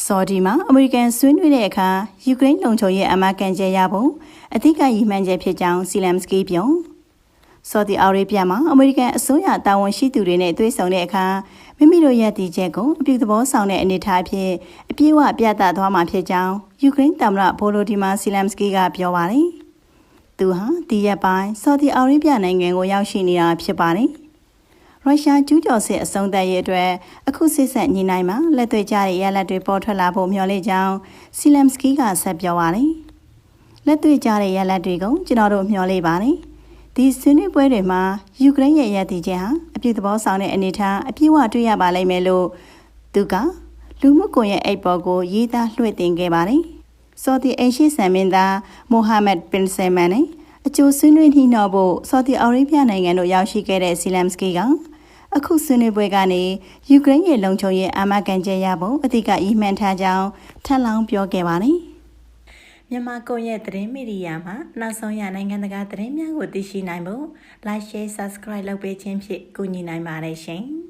ဆော်ဒီမှာအမေရိကန်ဆွေးနွေးတဲ့အခါယူကရိန်းလုံခြုံရေးအမကန်ကျဲရဖို့အထူးကရည်မှန်းချက်ဖြစ်ကြောင်းစီလမ်စကီပြောဆော်ဒီအာရေဗျမှာအမေရိကန်အစိုးရတာဝန်ရှိသူတွေနဲ့တွေ့ဆုံတဲ့အခါမိမိတို့ရဲ့တည်ချက်ကိုအပြုသဘောဆောင်တဲ့အနေအထားအဖြစ်အပြည့်အဝပြသသွားမှာဖြစ်ကြောင်းယူကရိန်းသမ္မတဗိုလိုဒီမာစီလမ်စကီကပြောပါတယ်။သူဟာဒီရက်ပိုင်းဆော်ဒီအာရေဗျနိုင်ငံကိုရောက်ရှိနေတာဖြစ်ပါတယ်။ ရုရှားကျူးကျော်စစ်အဆုံးသတ်ရေးအတွက်အခုစစ်ဆက်ညီနိုင်မှာလက်တွေ့ကြတဲ့ရလဒ်တွေပေါ်ထွက်လာဖို့မျှော်လင့်ကြောင်းစီလမ်စကီကဆက်ပြောပါတယ်။လက်တွေ့ကြတဲ့ရလဒ်တွေကိုကျွန်တော်တို့မျှော်လင့်ပါတယ်။ဒီဆွေးနွေးပွဲတွေမှာယူကရိန်းရဲ့ရည်တည်ချက်ဟာအပြည့်သဘောဆောင်တဲ့အနေအထားအပြည့်အဝတွေ့ရပါလိမ့်မယ်လို့သူကလူမှုကွန်ရက်အိတ်ပေါ်ကိုရေးသားလွှင့်တင်ခဲ့ပါတယ်။ဆော်ဒီအိရှိဆန်မင်းသားမိုဟာမက်ဘင်ဆယ်မန်နဲ့အကျိုးဆွေးနွေးနှီးနှောဖို့ဆော်ဒီအာရေဗျနိုင်ငံတို့ရောက်ရှိခဲ့တဲ့စီလမ်စကီက အခုဆွေးနွေးပွဲကနေယူကရိန်းရဲ့လုံခြုံရေးအာမခံချက်ရဖို့အတိတ်ကဤမှန်ထားကြောင်းထပ်လောင်းပြောခဲ့ပါတယ်။မြန်မာကွန်ရက်သတင်းမီဒီယာမှာနောက်ဆုံးရနိုင်ငံတကာသတင်းများကိုသိရှိနိုင်ဖို့ Like Share Subscribe လုပ်ပေးခြင်းဖြင့်ကူညီနိုင်ပါတယ်ရှင်။